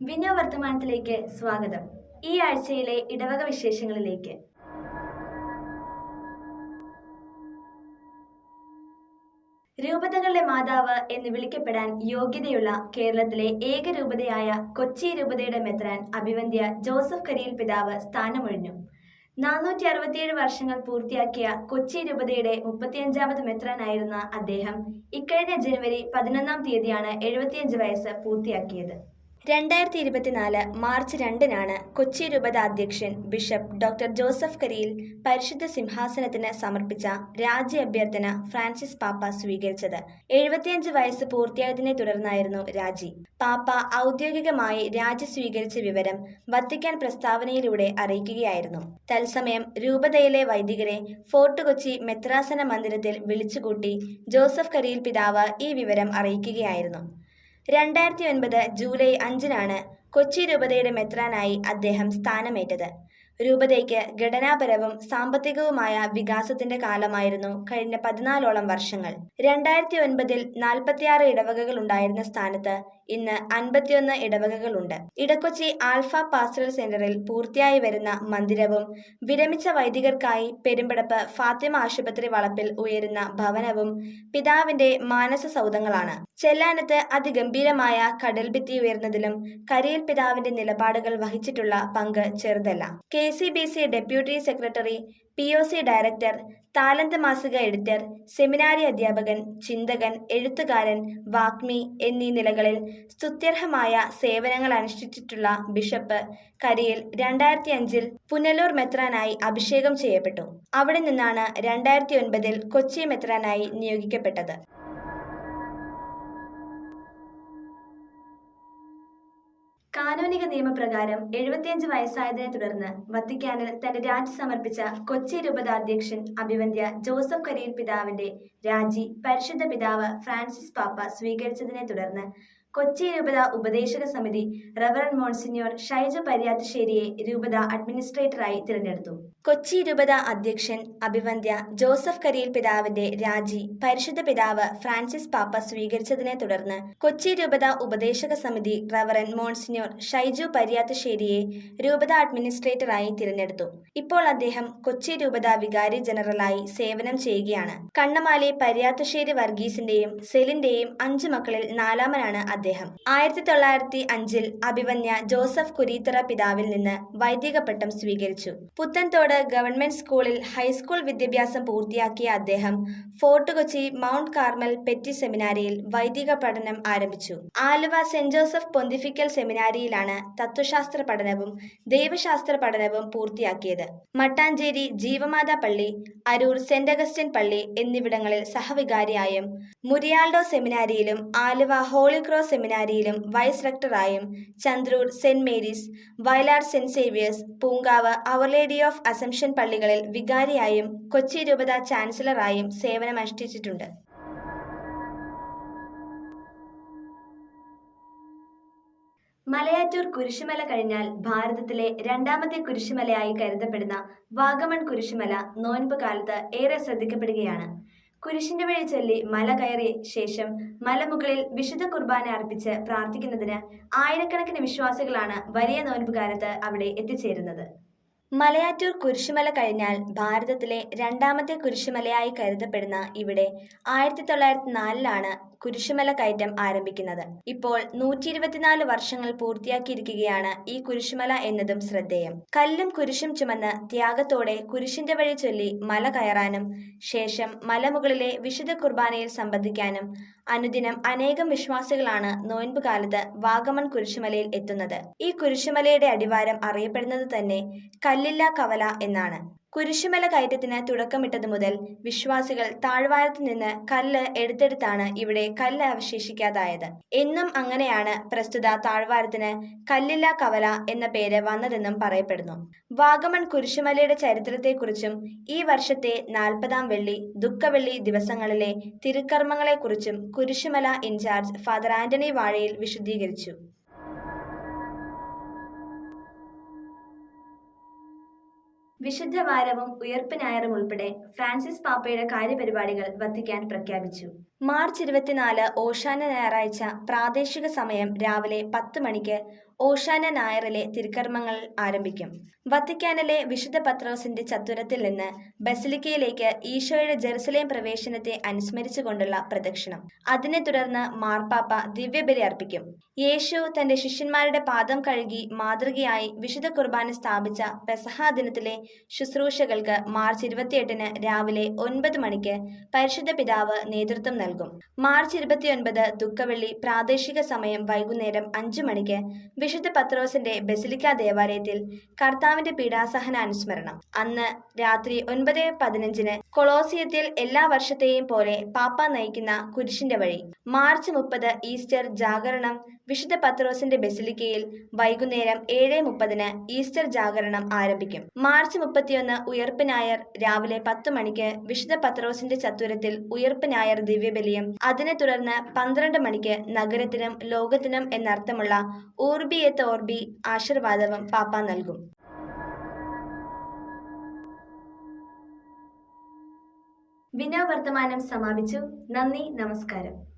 വിനോ വർത്തമാനത്തിലേക്ക് സ്വാഗതം. ഈ ആഴ്ചയിലെ ഇടവക വിശേഷങ്ങളിലേക്ക്. രൂപതകളുടെ മാതാവ് എന്ന് വിളിക്കപ്പെടാൻ യോഗ്യതയുള്ള കേരളത്തിലെ ഏക രൂപതയായ കൊച്ചി രൂപതയുടെ മെത്രാൻ അഭിവന്ധ്യ ജോസഫ് കരിയിൽ പിതാവ് സ്ഥാനമൊഴിഞ്ഞു. നാനൂറ്റി അറുപത്തിയേഴ് വർഷങ്ങൾ പൂർത്തിയാക്കിയ കൊച്ചി രൂപതയുടെ മുപ്പത്തിയഞ്ചാമത് മെത്രാനായിരുന്ന അദ്ദേഹം ഇക്കഴിഞ്ഞ ജനുവരി പതിനൊന്നാം തീയതിയാണ് എഴുപത്തിയഞ്ച് വയസ്സ് പൂർത്തിയാക്കിയത്. രണ്ടായിരത്തി ഇരുപത്തിനാല് മാർച്ച് രണ്ടിനാണ് കൊച്ചി രൂപത അധ്യക്ഷൻ ബിഷപ്പ് ഡോക്ടർ ജോസഫ് കരിയിൽ പരിശുദ്ധ സിംഹാസനത്തിന് സമർപ്പിച്ച രാജ്യ അഭ്യർത്ഥന ഫ്രാൻസിസ് പാപ്പ സ്വീകരിച്ചത്. എഴുപത്തിയഞ്ച് വയസ്സ് പൂർത്തിയായതിനെ തുടർന്നായിരുന്നു രാജി. പാപ്പ ഔദ്യോഗികമായി രാജി സ്വീകരിച്ച വിവരം വത്തിക്കാൻ പ്രസ്താവനയിലൂടെ അറിയിക്കുകയായിരുന്നു. തത്സമയം രൂപതയിലെ വൈദികരെ ഫോർട്ട് കൊച്ചി മെത്രാസന മന്ദിരത്തിൽ വിളിച്ചുകൂട്ടി ജോസഫ് കരിയിൽ പിതാവ് ഈ വിവരം അറിയിക്കുകയായിരുന്നു. രണ്ടായിരത്തി ഒൻപത് ജൂലൈ അഞ്ചിനാണ് കൊച്ചി രൂപതയുടെ മെത്രാനായി അദ്ദേഹം സ്ഥാനമേറ്റത്. രൂപതയ്ക്ക് ഘടനാപരവും സാമ്പത്തികവുമായ വികാസത്തിന്റെ കാലമായിരുന്നു കഴിഞ്ഞ പതിനാലോളം വർഷങ്ങൾ. രണ്ടായിരത്തി ഒൻപതിൽ നാൽപ്പത്തിയാറ് ഇടവകകൾ ഉണ്ടായിരുന്ന സ്ഥാനത്ത് ഇന്ന് അൻപത്തിയൊന്ന് ഇടവകകളുണ്ട്. ഇടക്കൊച്ചി ആൽഫ പാസ്റ്റൽ സെന്ററിൽ പൂർത്തിയായി വരുന്ന മന്ദിരവും വിരമിച്ച വൈദികർക്കായി പെരുമ്പടപ്പ് ഫാത്തിമ ആശുപത്രി വളപ്പിൽ ഉയരുന്ന ഭവനവും പിതാവിന്റെ മാനസ സൗധങ്ങളാണ്. ചെല്ലാനത്ത് അതിഗംഭീരമായ കടൽഭിത്തി ഉയർന്നതിലും കരിയിൽ പിതാവിന്റെ നിലപാടുകൾ വഹിച്ചിട്ടുള്ള പങ്ക് ചെറുതല്ല. K. C B C deputy secretary P O C director Thalanthu മാസിക എഡിറ്റർ സെമിനാരി അധ്യാപകൻ ചിന്തകൻ എഴുത്തുകാരൻ വാഗ്മി എന്നീ നിലകളിൽ സ്തുത്യർഹമായ സേവനങ്ങൾ അനുഷ്ഠിച്ചിട്ടുള്ള ബിഷപ്പ് കരിയിൽ രണ്ടായിരത്തി അഞ്ചിൽ പുനലൂർ മെത്രാനായി അഭിഷേകം ചെയ്യപ്പെട്ടു. അവിടെ നിന്നാണ് രണ്ടായിരത്തി ഒൻപതിൽ കൊച്ചി മെത്രാനായി നിയോഗിക്കപ്പെട്ടത്. കാനോനിക നിയമപ്രകാരം എഴുപത്തിയഞ്ച് വയസ്സായതിനെ തുടർന്ന് വത്തിക്കാനിൽ തന്റെ രാജി സമർപ്പിച്ച കൊച്ചി രൂപതാധ്യക്ഷൻ അഭിവന്ധ്യ ജോസഫ് കരീർ പിതാവിന്റെ രാജി പരിശുദ്ധ പിതാവ് ഫ്രാൻസിസ് പാപ്പ സ്വീകരിച്ചതിനെ തുടർന്ന് കൊച്ചി രൂപത ഉപദേശക സമിതി റവറൻ മോൺസിഞ്ഞോർ ഷൈജ പര്യാത്തശ്ശേരിയെ രൂപത അഡ്മിനിസ്ട്രേറ്ററായി തിരഞ്ഞെടുത്തു. കൊച്ചി രൂപത അധ്യക്ഷൻ അഭിവന്ധ്യ ജോസഫ് കരിയിൽ പിതാവിന്റെ രാജി പരിശുദ്ധ പിതാവ് ഫ്രാൻസിസ് പാപ്പ സ്വീകരിച്ചതിനെ തുടർന്ന് കൊച്ചി രൂപത ഉപദേശക സമിതി റവറൻ മോൺസിഞ്ഞോർ ഷൈജു പര്യാത്തശ്ശേരിയെ രൂപത അഡ്മിനിസ്ട്രേറ്ററായി തിരഞ്ഞെടുത്തു. ഇപ്പോൾ അദ്ദേഹം കൊച്ചി രൂപത വികാരി ജനറലായി സേവനം ചെയ്യുകയാണ്. കണ്ണമാലി പര്യാത്തശ്ശേരി വർഗീസിന്റെയും സെലിന്റെയും അഞ്ചു മക്കളിൽ നാലാമനാണ് അദ്ദേഹം ആയിരത്തി തൊള്ളായിരത്തി അഞ്ചിൽ അഭിവന്യ ജോസഫ് കുരീത്തറ പിതാവിൽ നിന്ന് വൈദിക പട്ടം സ്വീകരിച്ചു. പുത്തൻതോട് ഗവൺമെന്റ് സ്കൂളിൽ ഹൈസ്കൂൾ വിദ്യാഭ്യാസം പൂർത്തിയാക്കിയ അദ്ദേഹം Fort Kochi Mount Carmel petty സെമിനാരിയിൽ വൈദിക പഠനം ആരംഭിച്ചു. ആലുവ സെന്റ് ജോസഫ് പൊന്തിഫിക്കൽ സെമിനാരിയിലാണ് തത്വശാസ്ത്ര പഠനവും ദൈവശാസ്ത്ര പഠനവും പൂർത്തിയാക്കിയത്. മട്ടാഞ്ചേരി ജീവമാതാ പള്ളി അരൂർ സെന്റ് അഗസ്റ്റിൻ പള്ളി എന്നിവിടങ്ങളിൽ സഹവികാരിയായും മുരിയാൾഡോ സെമിനാരിയിലും ആലുവ ഹോളി ക്രോസ് സെമിനാരിയിലും vice റെക്ടറായും Chandroor Saint Mary's Vayalar Saint Xavier's Poonkavu our lady of assumption പള്ളികളിൽ വികാരിയായും കൊച്ചി രൂപത ചാൻസലറായും സേവനമനുഷ്ഠിച്ചിട്ടുണ്ട് മലയാറ്റൂർ കുരിശുമല കഴിഞ്ഞാൽ ഭാരതത്തിലെ രണ്ടാമത്തെ കുരിശുമലയായി കരുതപ്പെടുന്ന വാഗമൺ കുരിശുമല നോൻപ് കാലത്ത് ഏറെ ശ്രദ്ധിക്കപ്പെടുകയാണ്. കുരിശിന്റെ വഴി ചൊല്ലി മല കയറിയ ശേഷം മലമുകളിൽ വിശുദ്ധ കുർബാന അർപ്പിച്ച് പ്രാർത്ഥിക്കുന്നതിന് ആയിരക്കണക്കിന് വിശ്വാസികളാണ് വലിയ നോൻപ് കാലത്ത് അവിടെ എത്തിച്ചേരുന്നത്. മലയാറ്റൂർ കുരിശുമല കഴിഞ്ഞാൽ ഭാരതത്തിലെ രണ്ടാമത്തെ കുരിശുമലയായി കരുതപ്പെടുന്ന ഇവിടെ ആയിരത്തി തൊള്ളായിരത്തി നാലിലാണ് കുരിശുമല കയറ്റം ആരംഭിക്കുന്നത്. ഇപ്പോൾ നൂറ്റി ഇരുപത്തിനാല് വർഷങ്ങൾ പൂർത്തിയാക്കിയിരിക്കുകയാണ് ഈ കുരിശുമല എന്നതും ശ്രദ്ധേയം. കല്ലും കുരിശും ചുമന്ന് ത്യാഗത്തോടെ കുരിശിന്റെ വഴി ചൊല്ലി മല കയറാനും ശേഷം മലമുകളിലെ വിശുദ്ധ കുർബാനയിൽ സംബന്ധിക്കാനും അനുദിനം അനേകം വിശ്വാസികളാണ് നോയൻപ് കാലത്ത് വാഗമൺ കുരിശുമലയിൽ എത്തുന്നത്. ഈ കുരിശുമലയുടെ അടിവാരം അറിയപ്പെടുന്നത് തന്നെ കല്ലില്ല കവല എന്നാണ്. കുരിശുമല കയറ്റത്തിന് തുടക്കമിട്ടതു മുതൽ വിശ്വാസികൾ താഴ്വാരത്തു നിന്ന് കല്ല് എടുത്തെടുത്താണ് ഇവിടെ കല്ല് അവശേഷിക്കാതായത്. എന്നും അങ്ങനെയാണ് പ്രസ്തുത താഴ്വാരത്തിന് കല്ലില്ല കവല എന്ന പേര് വന്നതെന്നും പറയപ്പെടുന്നു. വാഗമൺ കുരിശുമലയുടെ ചരിത്രത്തെക്കുറിച്ചും ഈ വർഷത്തെ നാൽപ്പതാം വെള്ളി ദുഃഖവെള്ളി ദിവസങ്ങളിലെ തിരുക്കർമ്മങ്ങളെക്കുറിച്ചും Kurisumala incharge father Antony Vazhayil വിശദീകരിച്ചു. വിശുദ്ധ വാരവും ഉയർപ്പ് ഞായറും ഉൾപ്പെടെ ഫ്രാൻസിസ് പാപ്പയുടെ കാര്യപരിപാടികൾ വത്തിക്കാൻ പ്രഖ്യാപിച്ചു. മാർച്ച് ഇരുപത്തിനാല് ഓശാന ഞായറാഴ്ച പ്രാദേശിക സമയം രാവിലെ പത്ത് മണിക്ക് ഓഷാന നായറിലെ തിരുക്കർമ്മങ്ങൾ ആരംഭിക്കും. വത്തിക്കാനിലെ വിശുദ്ധ പത്രോസിന്റെ ചത്തുരത്തിൽ നിന്ന് ബസിലിക്കയിലേക്ക് ഈശോയുടെ ജെറുസലേം പ്രവേശനത്തെ അനുസ്മരിച്ചുകൊണ്ടുള്ള പ്രദക്ഷിണം. അതിനെ തുടർന്ന് മാർപ്പാപ്പ ദിവ്യബലി അർപ്പിക്കും. യേശു തന്റെ ശിഷ്യന്മാരുടെ പാദം കഴുകി മാതൃകയായി വിശുദ്ധ കുർബാന സ്ഥാപിച്ച പെസഹാ ദിനത്തിലെ ശുശ്രൂഷകൾക്ക് മാർച്ച് ഇരുപത്തിയെട്ടിന് രാവിലെ ഒൻപത് മണിക്ക് പരിശുദ്ധ പിതാവ് നേതൃത്വം നൽകും. മാർച്ച് ഇരുപത്തിയൊൻപത് ദുഃഖവെള്ളി പ്രാദേശിക സമയം വൈകുന്നേരം അഞ്ചു മണിക്ക് വിശുദ്ധ പത്രോസിന്റെ ബസിലിക്ക ദേവാലയത്തിൽ കർത്താവിന്റെ പീഡാസഹന അനുസ്മരണം. അന്ന് രാത്രി ഒൻപത് പതിനഞ്ചിന് കൊളോസിയത്തിൽ എല്ലാ വർഷത്തെയും പോലെ പാപ്പ നയിക്കുന്ന കുരിശിന്റെ വഴി മാർച്ച് മുപ്പത് ഈസ്റ്റർ ജാഗരണം വിശുദ്ധ പത്രോസിന്റെ ബസിലിക്കയിൽ വൈകുന്നേരം ഏഴ് മുപ്പതിന് ഈസ്റ്റർ ജാഗരണം ആരംഭിക്കും. മാർച്ച് മുപ്പത്തിയൊന്ന് ഉയർപ്പ് ഞായർ രാവിലെ പത്ത് മണിക്ക് വിശുദ്ധ പത്രോസിന്റെ ചത്തുരത്തിൽ ഉയർപ്പ് ഞായർ ദിവ്യബലിയും അതിനെ തുടർന്ന് പന്ത്രണ്ട് മണിക്ക് നഗരത്തിനും ലോകത്തിനും എന്നർത്ഥമുള്ള ഊർബി എത്ത് ഓർബി ആശീർവാദവും പാപ്പ നൽകും. വിനോ വർത്തമാനം സമാപിച്ചു. നന്ദി നമസ്കാരം.